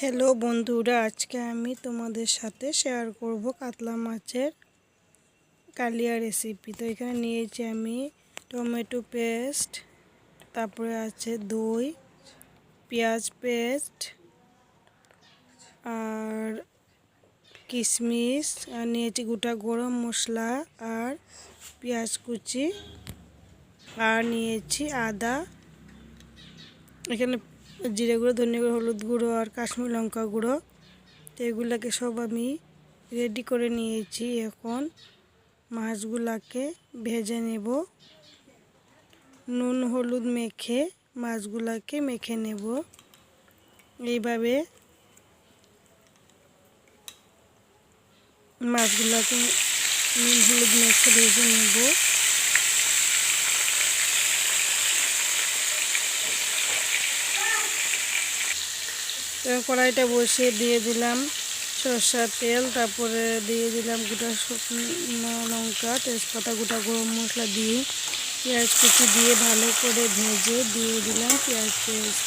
Hello বন্ধুরা, আজকে আমি তোমাদের সাথে শেয়ার করব কাতলা মাছের কালিয়া রেসিপি তো এখানে নিয়েছি আমি টমেটো পেস্ট তারপরে আছে দই, পেঁয়াজ পেস্ট আর কিশমিশ, আর নিয়েছি গোটা গরম মশলা আর পেঁয়াজ কুচি, আর নিয়েছি আদা। এখানে জিরে গুঁড়ো, ধনে গুঁড়ো, হলুদ গুঁড়ো আর কাশ্মীর লঙ্কা গুঁড়ো। তো এগুলোকে সব আমি রেডি করে নিয়েছি। এখন মাছগুলাকে ভেজে নেব। নুন, হলুদ মেখে মাছগুলাকে মেখে নেব। এইভাবে মাছগুলাকে নুন, হলুদ মেখে ভেজে নেব। কড়াইটা বসিয়ে দিয়ে দিলাম সরষার তেল, তারপরে দিয়ে দিলাম গোটা শুকনো লঙ্কা, তেজপাতা, গোটা গরম মশলা দিয়ে পেঁয়াজ কুচি দিয়ে ভালো করে ভেজে দিয়ে দিলাম পেঁয়াজ পেস্ট।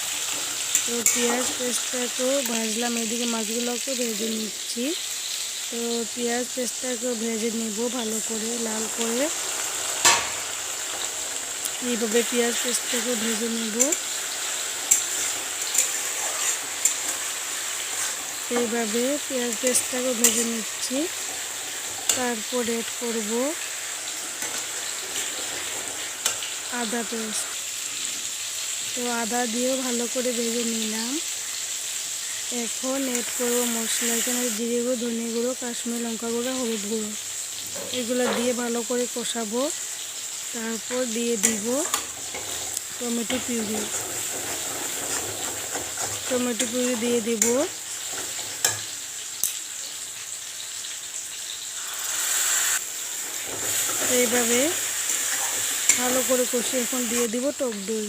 তো পেঁয়াজ পেস্টটাকেও ভাজলাম, এদিকে মাছগুলোকেও ভেজে নিচ্ছি। তো পেঁয়াজ পেস্টটাকেও ভেজে নেব ভালো করে, লাল করে। এইভাবে পেঁয়াজ পেস্টটাকে ভেজে নেব। এইভাবে পেঁয়াজ পেস্টটাকে ভেজে নিচ্ছি। তারপর এড করব আদা পেস্ট। তো আদা দিয়েও ভালো করে ভেজে নিলাম। এখন এড করব মশলা এখানে জিরে গুঁড়ো, ধনে গুঁড়ো, কাশ্মীর লঙ্কা গুঁড়ো, হলুদ গুঁড়ো। এগুলো দিয়ে ভালো করে কষাবো। তারপর দিয়ে দিব টমেটো পিউরি। টমেটো পিউরি দিয়ে দিব। এইভাবে ভালো করে কষে এখন দিয়ে দিব টক দই।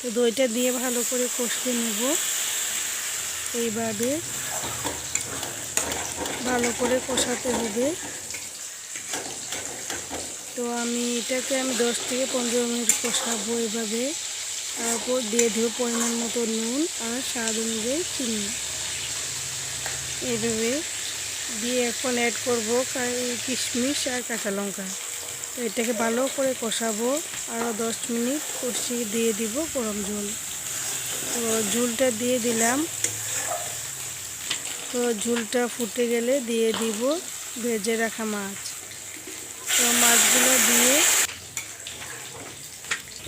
তো দইটা দিয়ে ভালো করে কষিয়ে নেব। এইভাবে ভালো করে কষাতে হবে। তো আমি এটাকে আমি দশ থেকে পনেরো মিনিট কষাবো এইভাবে। তারপর দিয়ে দেবো পরিমাণ মতো নুন আর স্বাদ অনুযায়ী চিনি। এইভাবে দিয়ে এখন অ্যাড করব কিশমিশ আর কাঁচা লঙ্কা। এটাকে ভালো করে কষাবো। আরও দশ মিনিট কষিয়ে দিয়ে দিব গরম জল। তো ঝুলটা দিয়ে দিলাম। তো ঝুলটা ফুটে গেলে দিয়ে দিব ভেজে রাখা মাছ। তো মাছগুলো দিয়ে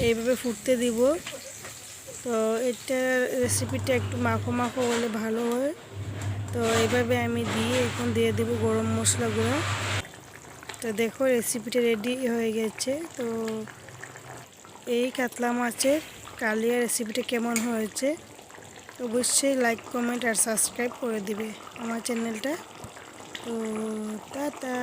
এইভাবে ফুটতে দিব। তো এটা রেসিপিটা একটু মাখো মাখো হলে ভালো হয়। তো এভাবে আমি দিয়ে এখন দিয়ে দেব গরম মশলাগুলো। তো দেখো রেসিপিটা রেডি হয়ে গেছে। তো এই কাতলা মাছের কালিয়া রেসিপিটা কেমন হয়েছে, অবশ্যই লাইক কমেন্ট আর সাবস্ক্রাইব করে দিবে আমার চ্যানেলটা তো টাটা।